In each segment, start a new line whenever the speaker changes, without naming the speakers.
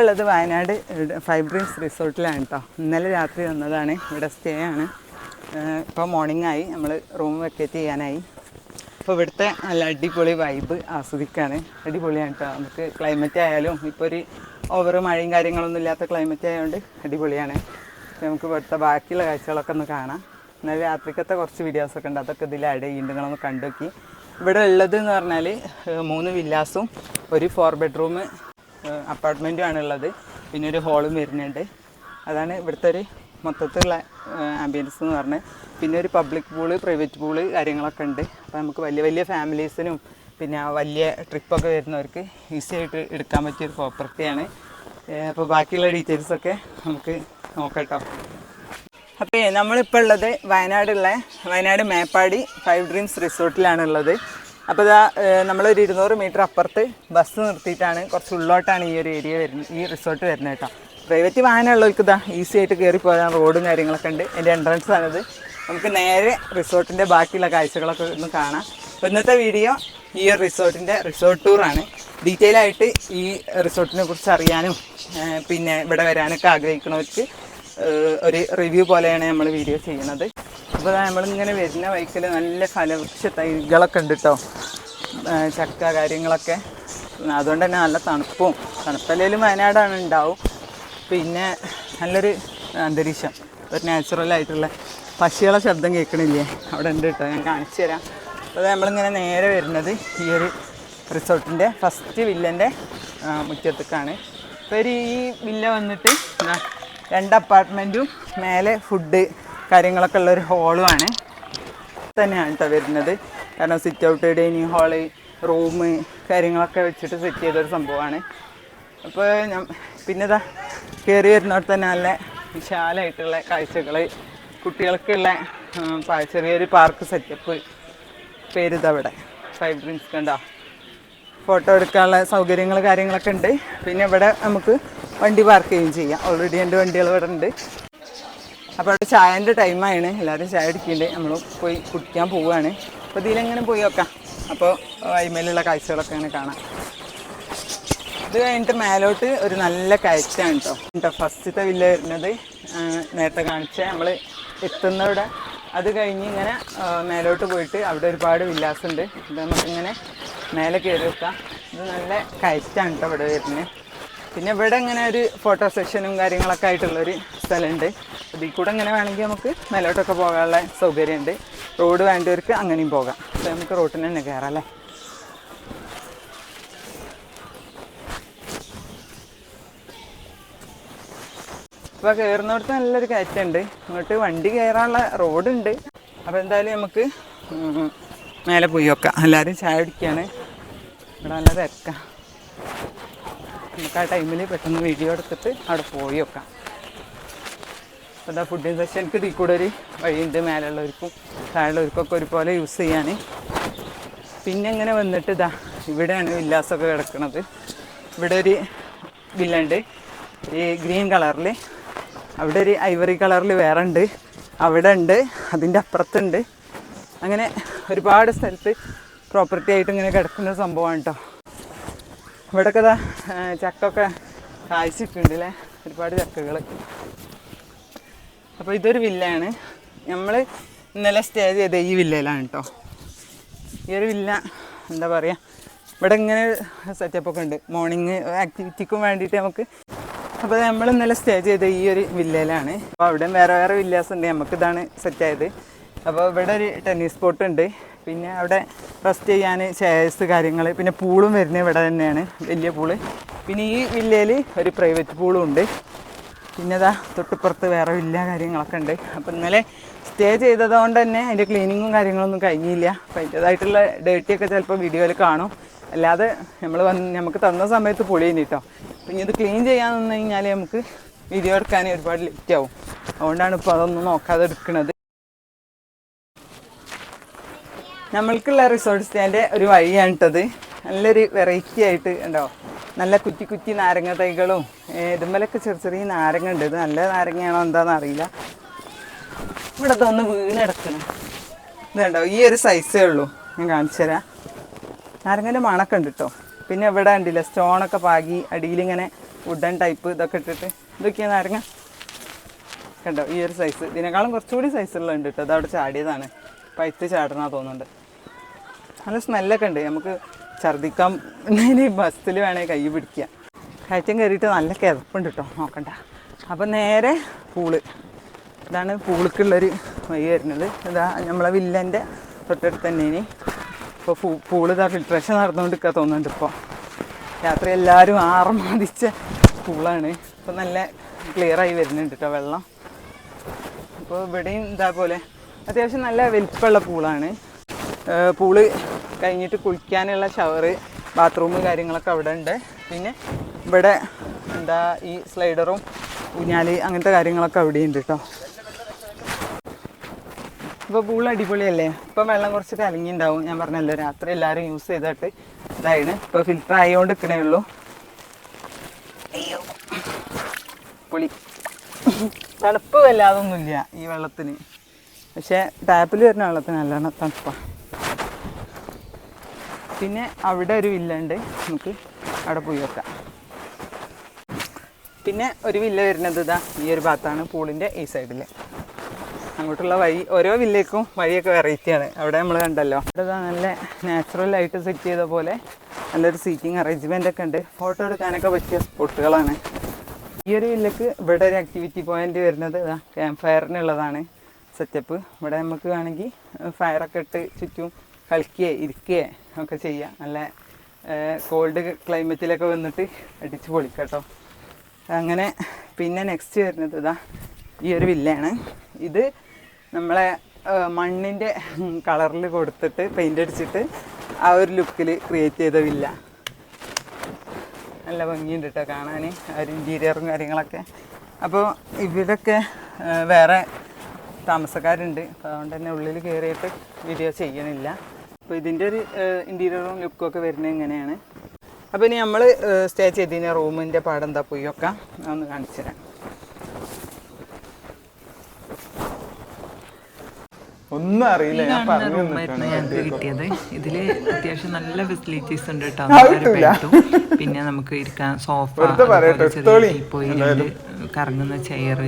ഉള്ളത് Wayanad five dreams റിസോർട്ടിലാണ് കേട്ടോ ഇന്നലെ രാത്രി വന്നതാണ്. ഇവിടെ സ്റ്റേ ആണ്. ഇപ്പോൾ മോർണിംഗ് ആയി. നമ്മൾ റൂം വെക്കേറ്റ് ചെയ്യാനായി. അപ്പോൾ ഇവിടുത്തെ നല്ല അടിപൊളി വൈബ് ആസ്വദിക്കുകയാണ് അടിപൊളിയാണ് കേട്ടോ നമുക്ക് ക്ലൈമറ്റ് ആയാലും ഇപ്പോൾ ഒരു ഓവർ മഴയും കാര്യങ്ങളൊന്നും ഇല്ലാത്ത ക്ലൈമറ്റ് ആയതുകൊണ്ട് അടിപൊളിയാണ്. നമുക്ക് ഇവിടുത്തെ ബാക്കിയുള്ള കാഴ്ചകളൊക്കെ ഒന്ന് കാണാം. ഇന്നലെ രാത്രിക്കത്തെ കുറച്ച് വീഡിയോസൊക്കെ ഉണ്ട്. അതൊക്കെ ഇതിൽ ആഡ് ചെയ്യുന്നുണ്ട് നിങ്ങളൊന്ന് കണ്ടു നോക്കി ഇവിടെ ഉള്ളത് എന്ന് പറഞ്ഞാൽ മൂന്ന് വില്ലാസും ഒരു ഫോർ ബെഡ്റൂം അപ്പാർട്ട്മെന്റും ഉള്ളത് പിന്നെ ഒരു ഹോളും വരുന്നുണ്ട്. അതാണ് ഇവിടുത്തെ ഒരു മൊത്തത്തിലുള്ള ആംബിയൻസ് എന്ന് പറഞ്ഞാൽ പിന്നെ ഒരു പബ്ലിക് പൂൾ പ്രൈവറ്റ് പൂൾ കാര്യങ്ങളൊക്കെ ഉണ്ട്. അപ്പോൾ നമുക്ക് വലിയ വലിയ ഫാമിലീസിനും പിന്നെ വലിയ ട്രിപ്പൊക്കെ വരുന്നവർക്ക് ഈസി ആയിട്ട് എടുക്കാൻ പറ്റിയ ഒരു പ്രോപ്പർട്ടിയാണ് അപ്പോൾ ബാക്കിയുള്ള ഡീറ്റെയിൽസൊക്കെ നമുക്ക് നോക്കട്ടോ. അപ്പോൾ നമ്മളിപ്പോൾ ഉള്ളത് വയനാടുള്ള വയനാട് മേപ്പാടി ഫൈവ് ഡ്രീംസ് റിസോർട്ടിലാണ് ഉള്ളത് അപ്പോൾ ഇതാ നമ്മളൊരു ഇരുന്നൂറ് മീറ്റർ അപ്പുറത്ത് ബസ് നിർത്തിയിട്ടാണ് കുറച്ച് ഉള്ളോട്ടാണ് ഈ ഒരു ഏരിയ വരുന്നത് ഈ റിസോർട്ട് വരുന്നത് കേട്ടോ. പ്രൈവറ്റ് വാഹനമുള്ളവർക്ക് ഇതാ ഈസി ആയിട്ട് കയറി പോകാൻ റോഡും കാര്യങ്ങളൊക്കെ ഉണ്ട്. എന്റെ എൻട്രൻസ് ആണിത് നമുക്ക് നേരെ റിസോർട്ടിന്റെ ബാക്കിയുള്ള കാഴ്ചകളൊക്കെ ഒന്ന് കാണാം. ഇന്നത്തെ വീഡിയോ ഈ ഒരു റിസോർട്ടിന്റെ റിസോർട്ട് ടൂറാണ് ഡീറ്റെയിൽ ആയിട്ട് ഈ റിസോർട്ടിനെ കുറിച്ച് അറിയാനും പിന്നെ ഇവിടെ വരാനൊക്കെ ആഗ്രഹിക്കുന്നവർക്ക് ഒരു റിവ്യൂ പോലെയാണ് നമ്മൾ വീഡിയോ ചെയ്യുന്നത്. അപ്പോൾ നമ്മളിങ്ങനെ വരുന്ന വൈക്കിൽ നല്ല ഫലവൃക്ഷ തൈകളൊക്കെ ഉണ്ട് കേട്ടോ ചക്ക കാര്യങ്ങളൊക്കെ. അതുകൊണ്ട് തന്നെ നല്ല തണുപ്പും. തണുപ്പല്ലേലും വയനാടാണ് ഉണ്ടാവും. പിന്നെ നല്ലൊരു അന്തരീക്ഷം. ഒരു നാച്ചുറൽ ആയിട്ടുള്ള പക്ഷികളെ ശബ്ദം കേൾക്കണില്ലേ? അവിടെ ഉണ്ട് കേട്ടോ ഞാൻ കാണിച്ചു തരാം. അപ്പോൾ നമ്മളിങ്ങനെ നേരെ വരുന്നത് ഈ ഒരു റിസോർട്ടിന്റെ ഫസ്റ്റ് വില്ലന്റെ മുറ്റത്തേക്കാണ്. അപ്പോൾ ഈ വില്ല വന്നിട്ട് രണ്ട് അപ്പാർട്ട്മെന്റും മേലെ ഫുഡ് കാര്യങ്ങളൊക്കെ ഉള്ള ഒരു ഹോളുമാണ് തന്നെയാണ് കേട്ടോ വരുന്നത്. കാരണം sit out dining hall room കാര്യങ്ങളൊക്കെ വെച്ചിട്ട് സെറ്റ് ചെയ്തൊരു സംഭവമാണ്. അപ്പോൾ ഞാൻ പിന്നെ ഇതാ കയറി വരുന്നവിടെ തന്നെ നല്ല വിശാലമായിട്ടുള്ള കാഴ്ചകൾ കുട്ടികൾക്കുള്ള ചെറിയൊരു പാർക്ക് സെറ്റപ്പ് പേരിതവിടെ ഫൈവ് ഡ്രിങ്ക്സ് കണ്ടോ? ഫോട്ടോ എടുക്കാനുള്ള സൗകര്യങ്ങൾ കാര്യങ്ങളൊക്കെ ഉണ്ട്. പിന്നെ ഇവിടെ നമുക്ക് വണ്ടി പാർക്ക് ചെയ്യുകയും ചെയ്യാം. ഓൾറെഡി എന്റെ വണ്ടികൾ ഇവിടെ ഉണ്ട്. അപ്പോൾ അവിടെ ചായന്റെ ടൈമാണ് എല്ലാവരും ചായ അടിക്കുന്നുണ്ട് നമ്മൾ പോയി കുടിക്കാൻ പോവുകയാണ്. അപ്പോൾ ഇതിലെങ്ങനെ പോയി നോക്കാം. അപ്പോൾ വൈമേലുള്ള കാഴ്ചകളൊക്കെ അങ്ങനെ കാണാം. ഇത് കഴിഞ്ഞിട്ട് മേലോട്ട് ഒരു നല്ല കയറ്റാണ് കേട്ടോ. കേട്ടോ ഫസ്റ്റത്തെ വില്ല വരുന്നത്. നേരത്തെ കാണിച്ച നമ്മൾ എത്തുന്നവിടെ. അത് കഴിഞ്ഞ് ഇങ്ങനെ മേലോട്ട് പോയിട്ട് അവിടെ ഒരുപാട് വില്ലാസുണ്ട്. ഇത് നമുക്കിങ്ങനെ മേലെ കയറി വെക്കാം. ഇത് നല്ല കയറ്റാണ് കേട്ടോ ഇവിടെ വരുന്നത്. പിന്നെ ഇവിടെ ഇങ്ങനെ ഒരു ഫോട്ടോ സെഷനും കാര്യങ്ങളൊക്കെ ആയിട്ടുള്ളൊരു സ്ഥലമുണ്ട്. ഇതിൽ കൂടെ ഇങ്ങനെ വേണമെങ്കിൽ നമുക്ക് മേലോട്ടൊക്കെ പോകാനുള്ള സൗകര്യമുണ്ട്. റോഡ് വേണ്ടവർക്ക് അങ്ങനെയും പോകാം. അപ്പോൾ നമുക്ക് റോട്ടിന് തന്നെ കയറാം അല്ലേ? ഇപ്പോൾ കയറുന്നിടത്ത് നല്ലൊരു കയറ്റുണ്ട് ഇങ്ങോട്ട് വണ്ടി കയറാനുള്ള റോഡുണ്ട്. അപ്പോൾ എന്തായാലും നമുക്ക് മേലെ പോയി വെക്കാം എല്ലാവരും ചായ കുടിക്കുകയാണ് ഇവിടെ നല്ല തിരക്കാം. നമുക്ക് ആ ടൈമിൽ പെട്ടെന്ന് വീഡിയോ എടുത്തിട്ട് അവിടെ പോയി വെക്കാം. അപ്പോൾ എന്താ ഫുഡിങ് സെക്ഷൻക്ക് ഇതിൽ കൂടെ ഒരു വഴിയുണ്ട്. മേലുള്ളവർക്കും താഴെയുള്ളവർക്കൊക്കെ ഒരുപോലെ യൂസ് ചെയ്യാൻ. പിന്നെ ഇങ്ങനെ വന്നിട്ട് ഇതാ ഇവിടെയാണ് വില്ലാസൊക്കെ കിടക്കുന്നത് ഇവിടെ ഒരു വില്ലുണ്ട്. ഈ ഗ്രീൻ കളറിൽ അവിടെ ഒരു ഐവറി കളറിൽ വേറെ ഉണ്ട്. അവിടെ ഉണ്ട്. അതിന്റെ അപ്പുറത്തുണ്ട്. അങ്ങനെ ഒരുപാട് സ്ഥലത്ത് പ്രോപ്പർട്ടി ആയിട്ട് ഇങ്ങനെ കിടക്കുന്ന സംഭവമാണ് കേട്ടോ ഇവിടെയൊക്കെ ഇതാ ചക്കൊക്കെ കായ്ച്ചിട്ടുണ്ട് അല്ലേ ഒരുപാട് ചക്കകൾ അപ്പോൾ ഇതൊരു വില്ലയാണ്. നമ്മൾ ഇന്നലെ സ്റ്റേ ചെയ്ത ഈ വില്ലയിലാണ് കേട്ടോ ഈ ഒരു വില്ല എന്താ പറയുക ഇവിടെ ഇങ്ങനെ സെറ്റപ്പ് ഒക്കെ ഉണ്ട്. മോർണിംഗ് ആക്ടിവിറ്റിക്കും വേണ്ടിയിട്ട് നമുക്ക് അപ്പോൾ നമ്മൾ ഇന്നലെ സ്റ്റേ ചെയ്ത ഈ ഒരു വില്ലയിലാണ്. അപ്പോൾ അവിടെ വേറെ വേറെ വില്ലാസ് ഉണ്ട് നമുക്ക് ഇതാണ് സെറ്റ് ആയത് അപ്പോൾ ഇവിടെ ഒരു ടെന്നീസ് സ്പോട്ട് ഉണ്ട് പിന്നെ അവിടെ റെസ്റ്റ് ചെയ്യാൻ ചെയർസ് കാര്യങ്ങൾ പിന്നെ പൂളും വരുന്നത് ഇവിടെ തന്നെയാണ് വലിയ പൂൾ. പിന്നെ ഈ വില്ലയിൽ ഒരു പ്രൈവറ്റ് പൂളും ഉണ്ട്. പിന്നെ ഇതാ തൊട്ടിപ്പുറത്ത് വേറെ വില്ല കാര്യങ്ങളൊക്കെ ഉണ്ട്. അപ്പോൾ ഇന്നലെ സ്റ്റേ ചെയ്തതുകൊണ്ട് തന്നെ അതിന്റെ ക്ലീനിങ്ങും കാര്യങ്ങളൊന്നും കഴിഞ്ഞില്ല. അപ്പോൾ അതിന്റെതായിട്ടുള്ള ഡേറ്റിയൊക്കെ ചിലപ്പോൾ വീഡിയോയിൽ കാണും. അല്ലാതെ നമ്മൾ വന്ന് നമുക്ക് തന്ന സമയത്ത് പൊളിയിന് കേട്ടോ. പിന്നെ ഇത് ക്ലീൻ ചെയ്യാൻ നിന്ന് കഴിഞ്ഞാൽ നമുക്ക് വീഡിയോ എടുക്കാൻ ഒരുപാട് ലേറ്റ് ആവും. അതുകൊണ്ടാണ് ഇപ്പോൾ അതൊന്നും നോക്കാതെ എടുക്കുന്നത്. നമ്മൾക്കുള്ള റിസോർട്ട് സ്റ്റേന്റെ ഒരു വഴിയാണ് ഇട്ടത് നല്ലൊരു വെറൈറ്റി ആയിട്ട് ഉണ്ടോ? നല്ല കുറ്റി കുറ്റി നാരങ്ങ തൈകളും ഇതുമ്മലൊക്കെ ചെറിയ ചെറിയ നാരങ്ങ ഉണ്ട് ഇത് നല്ല നാരങ്ങയാണോ എന്താണെന്ന് അറിയില്ല. ഇവിടെ ഒന്ന് വീണെടുക്കണം. ഇതുണ്ടോ ഈ ഒരു സൈസേ ഉള്ളൂ. ഞാൻ കാണിച്ചു തരാം. നാരങ്ങന്റെ മണക്കം ഉണ്ട് കേട്ടോ പിന്നെ ഇവിടെ ഉണ്ടല്ലോ സ്റ്റോണൊക്കെ പാകി അടിയിലിങ്ങനെ വുഡൻ ടൈപ്പ് ഇതൊക്കെ ഇട്ടിട്ട്. ഇതൊക്കെയാണ് നാരങ്ങ. കണ്ടോ? ഈ ഒരു സൈസ് ഇതിനേക്കാളും കുറച്ചുകൂടി സൈസുള്ള ഉണ്ട് കേട്ടോ അതവിടെ ചാടിയതാണ്. പൈത്ത് ചാടണമെന്ന് തോന്നുന്നുണ്ട്. നല്ല സ്മെല്ലൊക്കെ ഉണ്ട്. നമുക്ക് ഛർദിക്കാൻ ബസ്സിൽ വേണമെങ്കിൽ കൈ പിടിക്കുക. കയറ്റം കയറിയിട്ട് നല്ല കിതപ്പുണ്ട് കേട്ടോ നോക്കണ്ട. അപ്പം നേരെ പൂൾ. ഇതാണ് പൂളിക്കുള്ളൊരു വഴി വരുന്നത്. ഇതാ നമ്മളെ വില്ലന്റെ തൊട്ടടുത്ത് തന്നെ ഇനി. ഇപ്പോൾ പൂ പൂൾ ഇതാ ഫിൽട്രേഷൻ നടന്നുകൊണ്ടിരിക്കുക തോന്നുന്നുണ്ട് ഇപ്പോൾ രാത്രി എല്ലാവരും ആറമാതിച്ച പൂളാണ്. ഇപ്പം നല്ല ക്ലിയറായി വരുന്നുണ്ട് കേട്ടോ വെള്ളം. അപ്പോൾ ഇവിടെയും ഇതാ പോലെ അത്യാവശ്യം നല്ല വലിപ്പമുള്ള പൂളാണ്. പൂൾ കഴിഞ്ഞിട്ട് കുളിക്കാനുള്ള ഷവർ ബാത്റൂം കാര്യങ്ങളൊക്കെ അവിടെ ഉണ്ട്. പിന്നെ ഇവിടെ എന്താ ഈ സ്ലൈഡറും ഊഞ്ഞാൽ അങ്ങനത്തെ കാര്യങ്ങളൊക്കെ അവിടെ ഉണ്ട് കേട്ടോ ഇപ്പോൾ പൂൾ അടിപൊളിയല്ലേ? ഇപ്പം വെള്ളം കുറച്ച് കലങ്ങിണ്ടാവും. ഞാൻ പറഞ്ഞല്ലോ രാത്രി എല്ലാവരും യൂസ് ചെയ്തിട്ട് ഇതായിരുന്നു ഇപ്പോൾ ഫിൽറ്റർ ആയതുകൊണ്ട് നിൽക്കണേ ഉള്ളൂ. പൊളി. തണുപ്പ് വല്ലാതൊന്നുമില്ല ഈ വെള്ളത്തിന്. പക്ഷേ ടാപ്പിൽ വരുന്ന വെള്ളത്തിന് നല്ലോണം തണുപ്പാണ് പിന്നെ അവിടെ ഒരു വില്ല ഉണ്ട് നമുക്ക് അവിടെ പോയി വെക്കാം. പിന്നെ ഒരു വില്ല വരുന്നത് ഇതാ ഈ ഒരു ഭാഗത്താണ് പൂളിന്റെ ഈ സൈഡിൽ അങ്ങോട്ടുള്ള വഴി ഓരോ വില്ലേക്കും വഴിയൊക്കെ വെറൈറ്റിയാണ് അവിടെ നമ്മൾ കണ്ടല്ലോ. അവിടെ നല്ല നാച്ചുറൽ ആയിട്ട് സെറ്റ് ചെയ്ത പോലെ നല്ലൊരു സീറ്റിംഗ് അറേഞ്ച്മെന്റ് ഒക്കെ ഉണ്ട്. ഫോട്ടോ എടുക്കാനൊക്കെ പറ്റിയ സ്പോട്ടുകളാണ്. ഈ ഒരു വില്ലക്ക് ഇവിടെ ഒരു ആക്ടിവിറ്റി പോയിന്റ് വരുന്നത് ഇതാ ക്യാമ്പ് ഫയറിനുള്ളതാണ് സെറ്റപ്പ് ഇവിടെ നമുക്ക് വേണമെങ്കിൽ ഫയറൊക്കെ ഇട്ട് ചുറ്റും കളിക്കുകയോ ഇരിക്കുകയോ ഒക്കെ ചെയ്യാം. നല്ല കോൾഡ് ക്ലൈമറ്റിലൊക്കെ വന്നിട്ട് അടിച്ച് പൊളിക്കട്ടോ. അങ്ങനെ പിന്നെ നെക്സ്റ്റ് വരുന്നത് ഇതാ ഈ ഒരു വില്ലയാണ് ഇത് നമ്മളെ മണ്ണിന്റെ കളറിൽ കൊടുത്തിട്ട് പെയിന്റ് അടിച്ചിട്ട് ആ ഒരു ലുക്കിൽ ക്രിയേറ്റ് ചെയ്ത വില്ല നല്ല ഭംഗിയുണ്ട് കേട്ടോ കാണാൻ ആ ഒരു ഇന്റീരിയറും കാര്യങ്ങളൊക്കെ. അപ്പോൾ ഇവിടൊക്കെ വേറെ താമസക്കാരുണ്ട്. അപ്പോൾ അതുകൊണ്ട് തന്നെ ഉള്ളിൽ കയറിയിട്ട് വീഡിയോ ചെയ്യണില്ല. അപ്പോൾ ഇതിന്റെ ഒരു ഇന്റീരിയറും ലുക്കും ഒക്കെ വരുന്നത് എങ്ങനെയാണ്? അപ്പോൾ ഇനി നമ്മൾ സ്റ്റേ ചെയ്തിരുന്ന റൂമിന്റെ പാടം എന്താ പോയൊക്കെ ഒന്ന് കാണിച്ചു തരാം. ഒന്നും അറിയില്ല ഞാൻ പറഞ്ഞു
ഞങ്ങൾക്ക് കിട്ടിയത്. ഇതിൽ അത്യാവശ്യം നല്ല ഫെസിലിറ്റീസ് ഉണ്ട് കേട്ടോ. പിന്നെ നമുക്ക് ഇരിക്കാൻ സോഫ
വെറുതെ
പോയി കറങ്ങുന്ന ചെയർ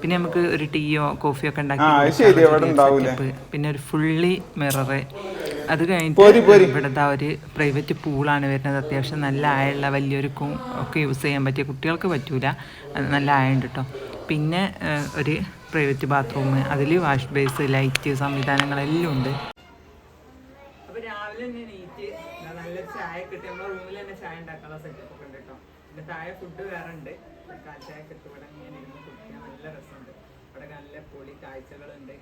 പിന്നെ നമുക്ക് ഒരു ടീയോ കോഫിയോ ഒക്കെ ഉണ്ടാക്കി
ആ, ശരി, അവിടെ
ചെറിയ പിന്നെ ഒരു ഫുള്ളി മിറർ അത് കഴിഞ്ഞിട്ട് ഇവിടുത്തെ ഒരു പ്രൈവറ്റ് പൂളാണ് വരുന്നത്. അത്യാവശ്യം നല്ല ആയുള്ള വലിയവർക്കും ഒക്കെ യൂസ് ചെയ്യാൻ പറ്റിയ കുട്ടികൾക്ക് പറ്റൂല. നല്ല ആയുണ്ട് കേട്ടോ പിന്നെ ഒരു പ്രൈവറ്റ് ബാത്റൂം അതിൽ വാഷ് ബേസ് ലൈറ്റ് സംവിധാനങ്ങളെല്ലാം ഉണ്ട്.
അപ്പൊ രാവിലെ തന്നെ നീറ്റ് നല്ല ചായ കിട്ടി. നമ്മുടെ റൂമിൽ തന്നെ ചായ ഉണ്ടാക്കാനുള്ള സെറ്റപ്പ് ഉണ്ട് കേട്ടോ പിന്നെ താഴെ ഫുഡ് വേറെ ഉണ്ട്. കാൽ ചായ കിട്ടും ഇവിടെ ഇങ്ങനെ ഇരുന്ന് കുടിക്കാൻ നല്ല രസമുണ്ട്. ഇവിടെ നല്ല പൊളി കാഴ്ചകളുണ്ട്.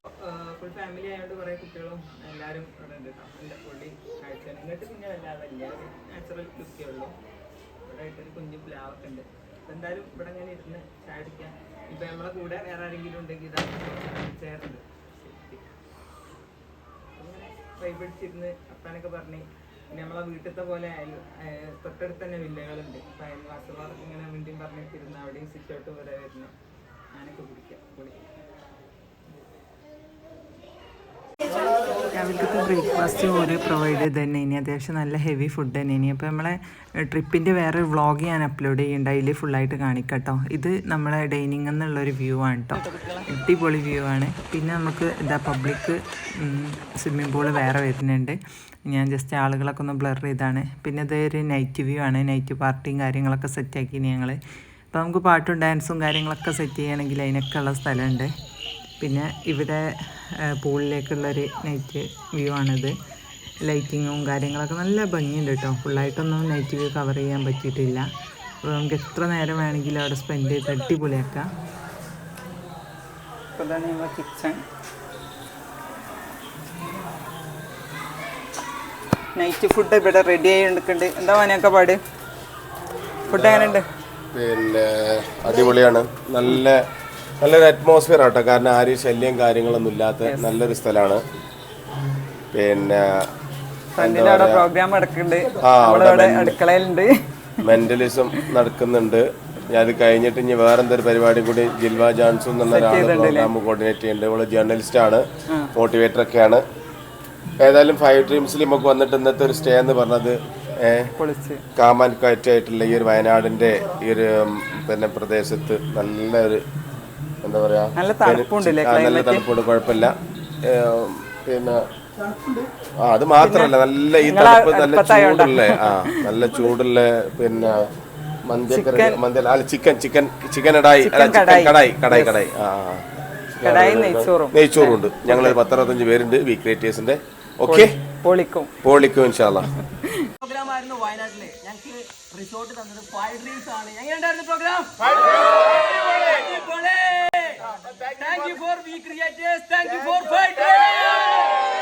ഫുൾ ഫാമിലി ആയതുകൊണ്ട് കുറെ കുട്ടികളും എല്ലാവരും ഇവിടെ ഉണ്ട് നല്ല പൊളി കാഴ്ച ഇങ്ങോട്ട് പിന്നെ വല്ലാതെ നാച്ചുറൽ ലുക്കേ ഉള്ളൂ. ഇവിടെ ആയിട്ടൊരു കുഞ്ഞു പ്ലാവൊക്കെ ഉണ്ട്. അപ്പൊ എന്തായാലും ഇവിടെ ഇങ്ങനെ ഇരുന്ന് ചായ അടിക്കാം ഇപ്പൊ നമ്മളെ കൂടെ വേറെ ആരെങ്കിലും ഉണ്ടെങ്കിൽ ഇതാ ചേർന്നത് അങ്ങനെ വൈബടിച്ചിരുന്ന് അപ്പാനൊക്കെ പറഞ്ഞ് പിന്നെ നമ്മളെ വീട്ടിലത്തെ പോലെ ഏർ തൊട്ടടുത്ത് തന്നെ വില്ലകളുണ്ട്. അപ്പം അയൽവാസികളൊക്കെ ഇങ്ങനെ മിണ്ടിയും പറഞ്ഞിട്ടിരുന്ന് അവിടെയും സിറ്റ് ഔട്ട് വരുന്നു. ഞാനൊക്കെ കുടിക്കാം
ബ്രേക്ക്ഫാസ്റ്റ് ഒരു പ്രൊവൈഡ് ചെയ്ത് തന്നെ ഇനി അത്യാവശ്യം നല്ല ഹെവി ഫുഡ് തന്നെ. ഇനി അപ്പോൾ നമ്മളെ ട്രിപ്പിന്റെ വേറെ വ്ളോഗ് ഞാൻ അപ്ലോഡ് ചെയ്യേണ്ട. അതിൽ ഫുള്ളായിട്ട് കാണിക്കട്ടോ. ഇത് നമ്മളെ ഡൈനിങ് എന്നുള്ളൊരു വ്യൂ ആണ് കേട്ടോ അടിപൊളി വ്യൂ ആണ്. പിന്നെ നമുക്ക് എന്താ പബ്ലിക് സ്വിമ്മിംഗ് പൂൾ വേറെ വരുന്നുണ്ട്. ഞാൻ ജസ്റ്റ് ആളുകളൊക്കെ ഒന്ന് ബ്ലർ ചെയ്താണ്. പിന്നെ ഇതൊരു നൈറ്റ് വ്യൂ ആണ്. നൈറ്റ് പാർട്ടിയും കാര്യങ്ങളൊക്കെ സെറ്റാക്കി ഞങ്ങൾ അപ്പോൾ നമുക്ക് പാട്ടും ഡാൻസും കാര്യങ്ങളൊക്കെ സെറ്റ് ചെയ്യണമെങ്കിൽ അതിനൊക്കെ ഉള്ള സ്ഥലമുണ്ട്. പിന്നെ ഇവിടെ പൂളിലേക്കുള്ളൊരു നൈറ്റ് വ്യൂ ആണിത്. ലൈറ്റിങ്ങും കാര്യങ്ങളൊക്കെ നല്ല ഭംഗിയുണ്ട് കേട്ടോ ഫുള്ളായിട്ടൊന്നും നൈറ്റ് വ്യൂ കവർ ചെയ്യാൻ പറ്റിയിട്ടില്ല. അപ്പോൾ നമുക്ക് എത്ര നേരം വേണമെങ്കിലും അവിടെ സ്പെൻഡ് ചെയ്ത് അടിപൊളിയാക്കാം.
കിച്ചൺ നൈറ്റ് ഫുഡ് ഇവിടെ റെഡി ആയി എടുക്കുന്നുണ്ട്. എന്താ മനൊക്കെ പാട്? ഫുഡ് എങ്ങനെയുണ്ട്?
പിന്നെ അടിപൊളിയാണ്. നല്ല നല്ലൊരു അറ്റ്മോസ്ഫിയർ ആട്ടോ. കാരണം ആരും ശല്യം കാര്യങ്ങളൊന്നും ഇല്ലാത്ത നല്ലൊരു സ്ഥലമാണ്. പിന്നെ
പ്രോഗ്രാം നടക്കുന്നുണ്ട്.
മെന്റലിസം നടക്കുന്നുണ്ട്. ഞാൻ അത് കഴിഞ്ഞിട്ട് ഇനി വേറെന്തൊരു പരിപാടി കൂടി ജിൽവ ജോൺസൺ എന്ന ഒരാൾ പ്രോഗ്രാം കോർഡിനേറ്റ് ചെയ്യുന്നുണ്ട്. ഇവൾ ജേർണലിസ്റ്റ് ആണ്. മോട്ടിവേറ്റർ ഒക്കെയാണ്. ഏതായാലും ഫൈവ് ഡ്രീംസിൽ നമുക്ക് വന്നിട്ട് ഇന്നത്തെ ഒരു സ്റ്റേ എന്ന് പറഞ്ഞത് കാമാൻ കാറ്റായിട്ടുള്ള ഈ ഒരു വയനാടിന്റെ ഈ ഒരു പിന്നെ പ്രദേശത്ത് നല്ല ഒരു എന്താ പറയാ
നല്ല
തണുപ്പുണ്ട് കുഴപ്പമില്ല. പിന്നെ ആ അത് മാത്രല്ല നല്ല ഈ തണുപ്പ് നല്ല ചൂടുള്ള ആ നല്ല ചൂടുള്ള പിന്നെ മന്തിയൊക്കെ മന്തി അല്ല ചിക്കൻ ചിക്കൻ ചിക്കൻ ഇടായി അല്ല ചിക്കൻ കടായി. കടായി കടായി ആ നെയ്ച്ചോറുണ്ട്. ഞങ്ങൾ പത്തറുപത്തഞ്ച് പേരുണ്ട് വി ക്രിയേറ്റേഴ്സിന്റെ ഓക്കെ?
പോളിക്കും.
പോളിക്കും ഇൻഷാല്ലാ
ആയിരുന്നു വയനാട്ടിൽ ഞങ്ങൾക്ക് റിസോർട്ട് തന്നത് ഫൈവ് ഡ്രീംസ് ആണ്. എങ്ങനെയുണ്ടായിരുന്നു programme thank you for we creators thank you for five